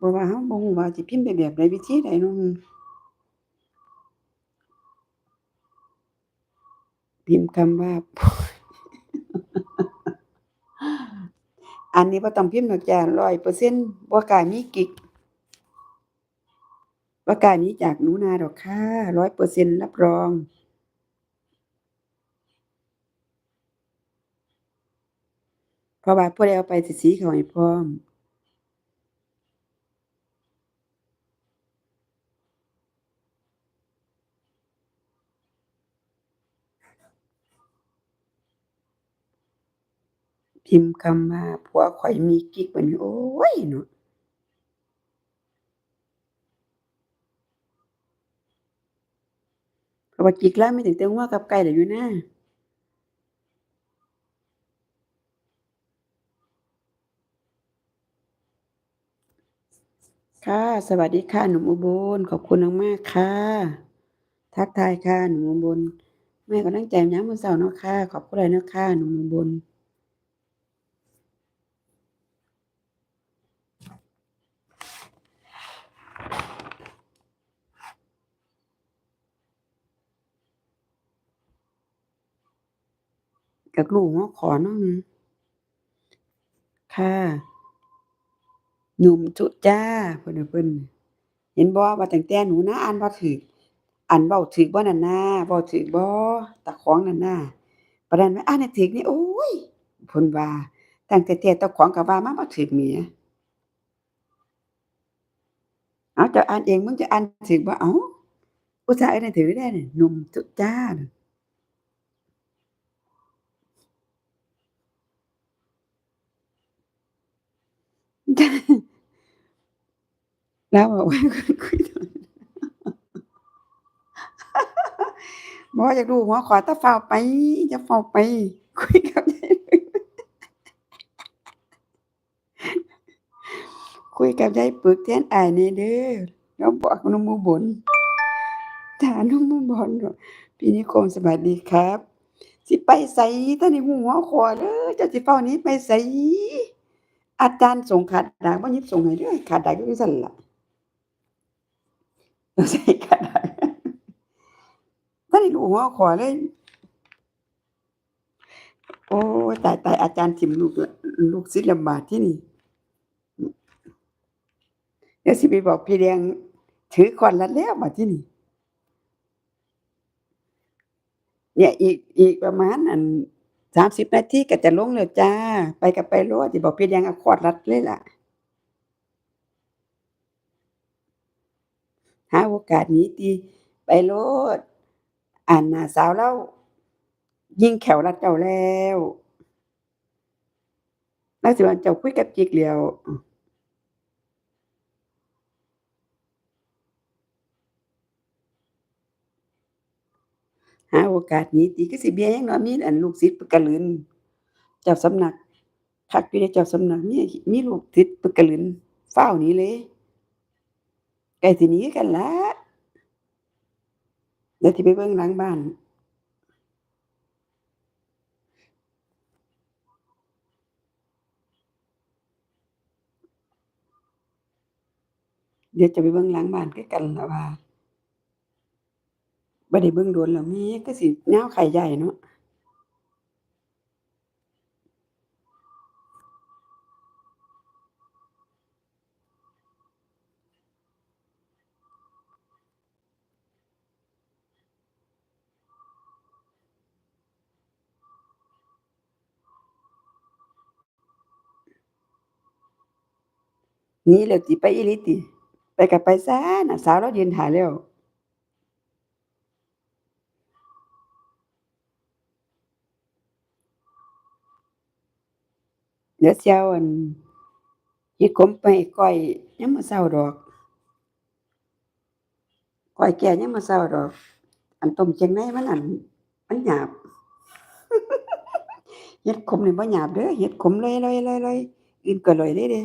เพราะว่าเราบ่รู้ว่าสิพิมพ์ไปแบบใดวิธีใดเนาะอือพิมพ์คำว่า อันนี้บ่ต้องพิมพ์ดอกจ้ะ100%บ่ากล้ามีกิกบ่กาหนีจากหนูนาดอกค่ะ100%รับรอง เพราะว่าผู้ใดเอาไปสิสีเขาให้พร้อม พิมพ์คำว่าผัวข้อยมีกิ๊กบันโอ๊ยเนาะเพราะว่ากิ๊กเราไมีตั้งแต่งัวกับไก่แล้วอยู่นาค่ะ สวัสดีค่ะหนุ่มอุบลขอบคุณมากๆค่ะ ทักทายค่ะหนุ่มอุบลแมาให้กำลังใจยามมื้อเช้าเนาะค่ะ ขอบคุณหลยเนาะค่ะหนุ่มอุบล อยากรู้หัวข้อเนาะอือค่ะ หนุ่มจุจ้าเพิ่นเพิ่นเห็นบ่ว่าแตั้งแต่หนูนาอ่านบ่ถูกอันเว้าถูกบ่นั่นน่ะเว้าถูกบ่ตาของนั่นน่ะปานนั้นมาอ่านให้ถูกแหน่โอ๊ยเพิ่นว่าตั้งแต่แต่เจ้าของก็ว่ามาบ่ถูกแหมอ้าวเจ้าอ่านเองมึงจะอ่านถูกบ่อ้าอุตส่าห์อ่านให้ถูกแท้นี่หนุ่มจุจ้า น่แล้วบอกว่าคุยโทรบ่อยากรู้หัวข้อแต่ฟ้าไปอย่าฟ้าไป คุยกับยายคุยกับยายปึกแทนอ้ายแหน่เด้อเราบอกหนุ่มอุบลจ้าหนุ่มอุบลพี่นิคมสวัสดีครับ สิไปไสทันได้หัวข้อเลยเจ้าสิฟ้านี้ไปไส อาจารย์ส่งขาดดากบ่หยิบส่งให้ด้อขาดดากอยู่จั่งซั้นล่ะต้องใส่ขาดดากทันได้รู้หัวขอเลย โอ๊ยตายอาจารย์ถิมลูกลูกศิษย์ลำบากที่นี่เดี๋ยวสิไปบอกพี่แดงถือคอนลัดแล้วบัดที่นี่ เนี่ยอีกอีกประมาณอั่น สามสิบนาทีก็จะลงแล้วจ้า ไปกับไปโลดสิบอกพี่แดงเอาค้อดรัดเลยล่ะ หาโอกาสนี้ตีไปโลดอั่นน้าสาวเล่า ยิงแขวรัดเจ้าแล้วเลาสิว่าเจ้าคุยกับกิ๊กแล้ว หาโอกาสหนีติคือสิเบี่ยยังเนาะมีอั่นลูกศิษย์ปกกะลืนเจ้าสำนักคักอยู่เดะเจ้าสำนักมีมีลูกศิษย์ปกกะลืนฟ้าหนีเลยใกล้สิหนีคือกันละเดี๋ยวสิไปเบิ่งหลังบ้านเดี๋ยวจะไปเบิ่งหลังบ้านคือกันละว่า บ่ได้เบิ่งโดนแล้วแมคือสิยาวไข่ใหญ่เนาะนีแล้วติไปอีลีติ ไปก็ไปซะน้าสาวเลายืนท่ายแล้ว เดี๋ยวสิเอาอั่นเฮ็ดขมไปให้ก้อยยามมื้อเช้าดอกก้อยแก้ยามมื้อเช้าดอก อันต้มเครื่องในมันอั่นมันหยาบเฮ็ดขมนี่บ่หยาบเด้อเฮ็ดขมเลยๆๆๆอื่นก็อร่อยเลยเดะ